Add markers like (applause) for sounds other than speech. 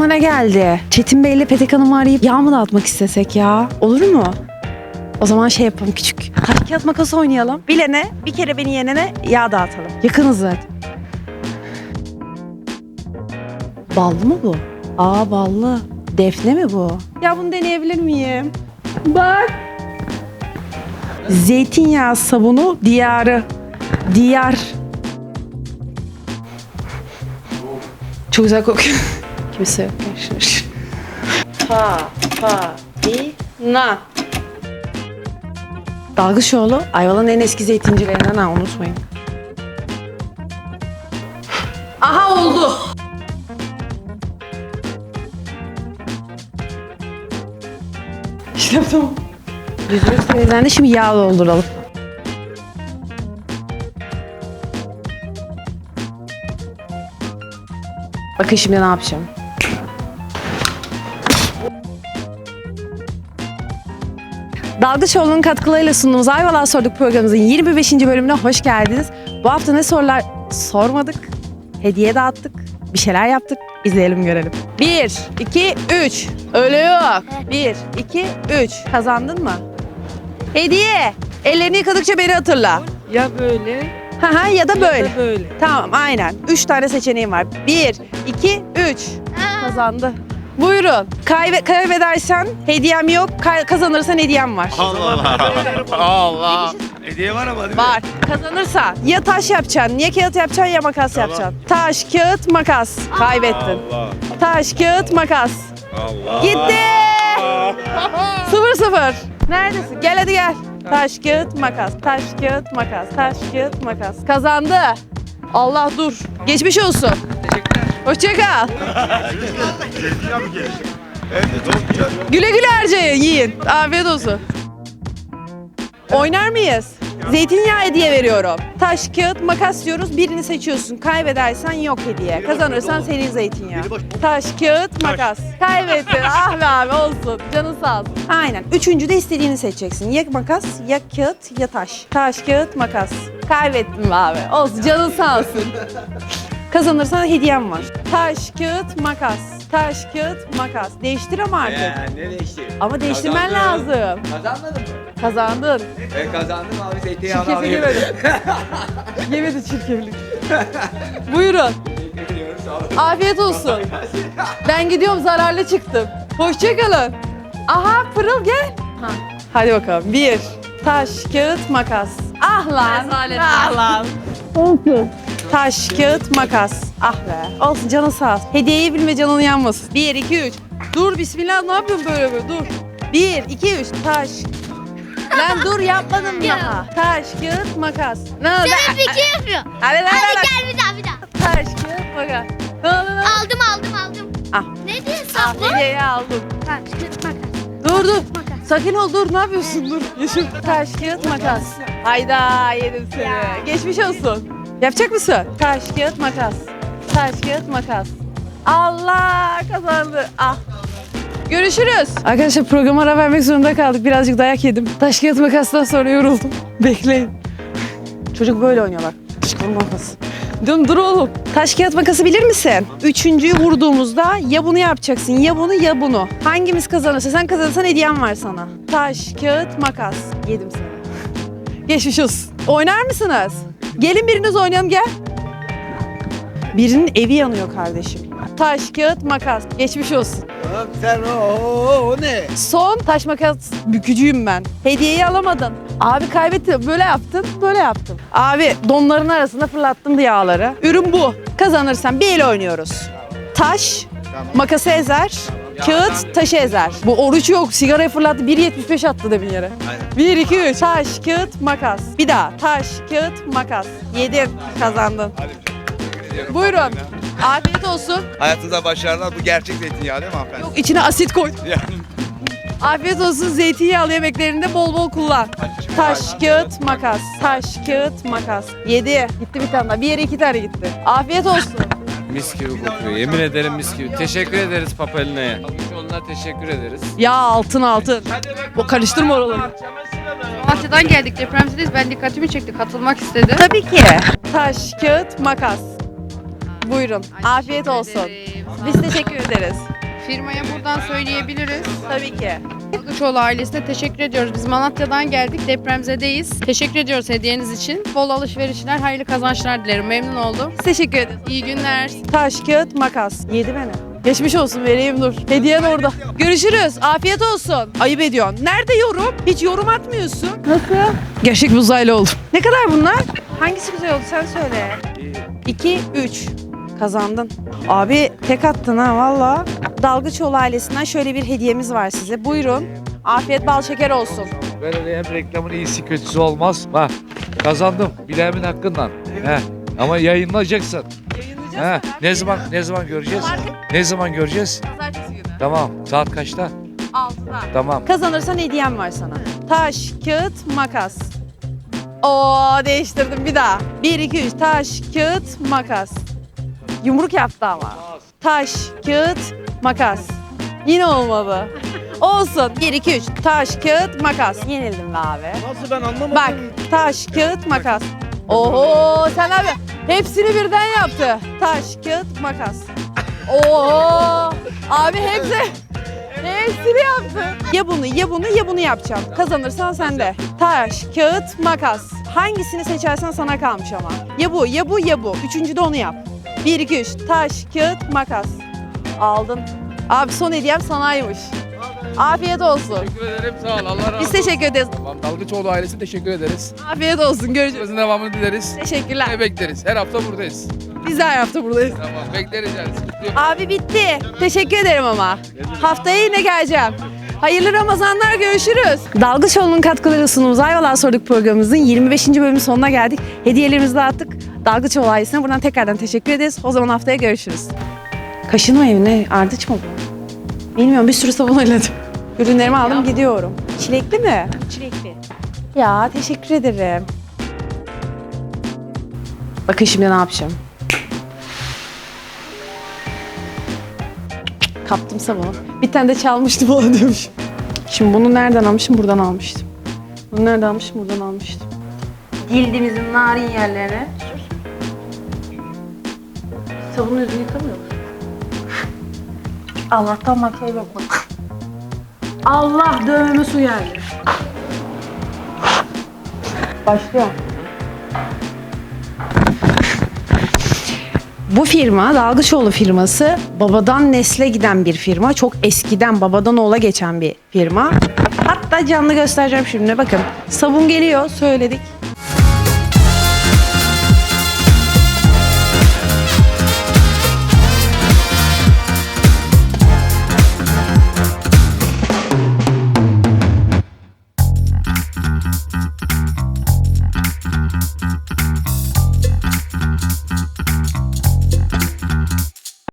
aklıma geldi? Çetin Bey ile Petek Hanım'ı arayıp yağ mı dağıtmak istesek ya? Olur mu? O zaman şey yapalım küçük. Taş kağıt makas oynayalım. Bilene bir kere beni yenene yağ dağıtalım. Yakınız zaten. Ballı mı bu? Aa ballı. Defne mi bu? Ya bunu deneyebilir miyim? Bak. Zeytinyağı sabunu diyarı. Diyar. Çok güzel kokuyor. Kimse yok. Pa, pa, di, na. Dalgıçoğlu, Ayvalık'ın en eski zeytincilerinden ha unutmayın. Aha oldu. İşte tamam. Yüzümüz temizlendi şimdi yağ dolduralım. Bakın şimdi ne yapacağım. Dalgıçoğlu'nun katkılarıyla sunduğumuz Ayvalık'a Sorduk programımızın 25. bölümüne hoş geldiniz. Bu hafta ne sorular sormadık, hediye dağıttık, bir şeyler yaptık. İzleyelim görelim. 1, 2, 3. Öyle yok. 1, 2, 3. Kazandın mı? Hediye. Ellerini yıkadıkça beni hatırla. Ya böyle Ha ha ya da ya böyle. da böyle. Tamam aynen. Üç tane seçeneğim var. Bir, iki, üç. Kazandı. Buyurun. Kaybe kaybedersen hediyem yok. Kay- kazanırsan hediyem var. Allah Allah. Allah. Hediye var ama değil mi? Var. Kazanırsa ya taş yapacaksın, ya kağıt yapacaksın ya makas Tamam. yapacaksın. Taş, kağıt, makas. Kaybettin. Allah. Taş, kağıt, makas. Allah. Gitti. (laughs) sıfır sıfır. Neredesin? Gel hadi gel. Taş, kağıt, makas. Taş, kağıt, makas. Taş, kağıt, makas. Kazandı. Allah dur. Geçmiş olsun. Hoşça kal. Güle güle harcayın, yiyin. Afiyet olsun. Oynar mıyız? Zeytinyağı hediye veriyorum. Taş, kağıt, makas diyoruz. Birini seçiyorsun. Kaybedersen yok hediye. Kazanırsan senin zeytinyağı. Taş, kağıt, makas. Kaybettin. (laughs) ah be abi olsun. Canın sağ olsun. Aynen. Üçüncü de istediğini seçeceksin. Ya makas, ya kağıt, ya taş. Taş, kağıt, makas. Kaybettin be abi. Olsun. Canın sağ olsun. Kazanırsan hediyem var. Taş, kağıt, makas. Taş, kağıt, makas. Değiştir ama artık. Ya ne değişti? Ama değiştirmen Kazandım. lazım. Kazanmadın mı? Kazandın. Ben kazandım abi zeytinyağını Çirkefi alayım. yemedi. (laughs) Yemedi çirkeflik. Buyurun. Teşekkür ediyorum sağ olun. Afiyet olsun. (laughs) Ben gidiyorum zararlı çıktım. Hoşçakalın. Aha Pırıl gel. Ha. Hadi bakalım. Bir. Taş, kağıt, makas. Ah lan. Ah lan. Taş, kağıt, makas. Ah be. Olsun canın sağ olsun. Hediyeyi bilme canın yanmasın. Bir, iki, üç. Dur bismillah ne yapıyorsun böyle böyle dur. Bir, iki, üç. Taş. Lan dur yapmadım (laughs) daha. Taş, kağıt, makas. Ne oldu? Senin fikri yapıyor. Hadi lan Hadi gel bir daha bir daha. Taş, kağıt, makas. Ne oldu lan? Aldım aldım aldım. Ah. Ne diyor Ah, hediyeyi aldım. Taş, kağıt, makas. Dur dur. Makas. Sakin ol dur ne yapıyorsun dur. Yaşım. Taş, kağıt, makas. Hayda yedim seni. Geçmiş olsun. Yapacak mısın? Taş, kağıt, makas. Taş, kağıt, makas. Allah kazandı. Ah. Görüşürüz. Arkadaşlar programa ara vermek zorunda kaldık. Birazcık dayak yedim. Taş, kağıt, makastan sonra yoruldum. (laughs) Bekleyin. Çocuk böyle oynuyor bak. Taş, kağıt, makas. Dur, dur oğlum. Taş kağıt makası bilir misin? Üçüncüyü vurduğumuzda ya bunu yapacaksın ya bunu ya bunu. Hangimiz kazanırsa sen kazanırsan hediyem var sana. Taş, kağıt, makas. Yedim seni. (laughs) Geçmiş olsun. Oynar mısınız? Gelin biriniz oynayalım gel. Birinin evi yanıyor kardeşim. Taş, kağıt, makas. Geçmiş olsun. Sen o, o, o ne? Son taş makas bükücüyüm ben. Hediyeyi alamadın. Abi kaybettim. Böyle yaptın, böyle yaptım. Abi donların arasında fırlattım yağları. Ürün bu. Kazanırsan bir el oynuyoruz. Taş, makası ezer. Kağıt taşı ezer. Bu oruç yok. Sigarayı fırlattı. 1.75 attı demin yere. 1, 2, 3. Taş, kağıt, makas. Bir daha. Taş, kağıt, makas. Yedin. Kazandın. Buyurun. Afiyet olsun. Hayatınızda başarılar. Bu gerçek zeytinyağı değil mi hanımefendi? Yok içine asit koy. (laughs) Yani Afiyet olsun zeytinyağlı yemeklerinde bol bol kullan. Taş, kağıt, makas. Taş, kağıt, makas. Yedi. Gitti bir tane daha. Bir yere iki tane gitti. Afiyet olsun. Mis gibi kokuyor. Yemin ederim mis gibi. Teşekkür ederiz Papalina'ya. Avuçoğlu'na teşekkür ederiz. Ya altın altın. Bu karıştırma oraları. Malatya'dan geldik depremzedeyiz. Ben dikkatimi çekti. Katılmak istedi. Tabii ki. Taş, kağıt, makas. Buyurun. Ay, Afiyet olsun. ederim. Biz teşekkür ederiz. Firmaya buradan söyleyebiliriz. Tabii ki. Dalgıçoğlu ailesine teşekkür ediyoruz. Biz Malatya'dan geldik. Depremzedeyiz. Teşekkür ediyoruz hediyeniz için. Bol alışverişler, hayırlı kazançlar dilerim. Memnun oldum. Teşekkür ederim. İyi günler. Taş, kağıt, makas. Yedi beni. Geçmiş olsun vereyim dur. Hediyen orada. Görüşürüz. Afiyet olsun. Ayıp ediyorsun. Nerede yorum? Hiç yorum atmıyorsun. Nasıl? Gerçek uzaylı oldum. Ne kadar bunlar? Hangisi güzel oldu sen söyle. 2, 3. Kazandın. Abi tek attın ha valla. Dalgıçoğlu ailesinden şöyle bir hediyemiz var size. Buyurun. Afiyet bal şeker olsun. Böyle hem reklamın iyisi kötüsü olmaz. Bak kazandım bileğimin hakkından. He. Ama yayınlayacaksın. He. Ne zaman ne zaman göreceğiz? Ne zaman göreceğiz? Pazartesi günü. Tamam. Saat kaçta? 6'da. Tamam. Kazanırsan hediyem var sana. Taş, kağıt, makas. Oo değiştirdim bir daha. 1, 2, 3. Taş, kağıt, makas. Yumruk yaptı ama. Taş, kağıt, makas. Yine olmadı. Olsun. 1, 2, 3. Taş, kağıt, makas. Yenildim be abi. Nasıl ben anlamadım. Bak. Taş, kağıt, makas. Oho sen abi hepsini birden yaptı. Taş, kağıt, makas. Oho. Abi hepsi hepsini yaptı. Ya bunu ya bunu ya bunu yapacağım. Kazanırsan sen de. Taş, kağıt, makas. Hangisini seçersen sana kalmış ama. Ya bu ya bu ya bu. Üçüncü de onu yap. 1, 2, 3. Taş, kağıt, makas. Aldın. Abi son hediyem sanaymış. Afiyet olsun. Teşekkür ederim sağ ol Allah razı Biz olsun. teşekkür ederiz. Tamam Dalgıçoğlu ailesi teşekkür ederiz. Afiyet olsun. Görüşürüz. Bizim devamını dileriz. Teşekkürler. Ne bekleriz? Her hafta buradayız. Biz de her hafta buradayız. Tamam bekleriz yani. Abi bitti. Teşekkür ederim ama. Haftaya yine geleceğim. Hayırlı Ramazanlar görüşürüz. Dalgıçoğlu'nun katkıları sunumuz Ayvalar Sorduk programımızın 25. bölümün sonuna geldik. Hediyelerimizi dağıttık. Dalgıçoğlu ailesine buradan tekrardan teşekkür ederiz. O zaman haftaya görüşürüz. Kaşınmayın ne? Ardıç mı? Bilmiyorum bir sürü sabun oynadım. Ürünlerimi aldım gidiyorum. Çilekli mi? Çilekli. Ya teşekkür ederim. Bakın şimdi ne yapacağım. Kaptım sabunu. Bir tane de çalmıştım falan diyormuş. Şimdi bunu nereden almışım? Buradan almıştım. Bunu nereden almışım? Buradan almıştım. Dildimizin narin yerlerine. Sabunun yüzünü yıkamıyor musun? Allah'tan makyaj yok. Allah dövmeme su geldi. Başlıyorum. Bu firma Dalgıçoğlu firması babadan nesle giden bir firma. Çok eskiden babadan oğula geçen bir firma. Hatta canlı göstereceğim şimdi bakın. Sabun geliyor söyledik.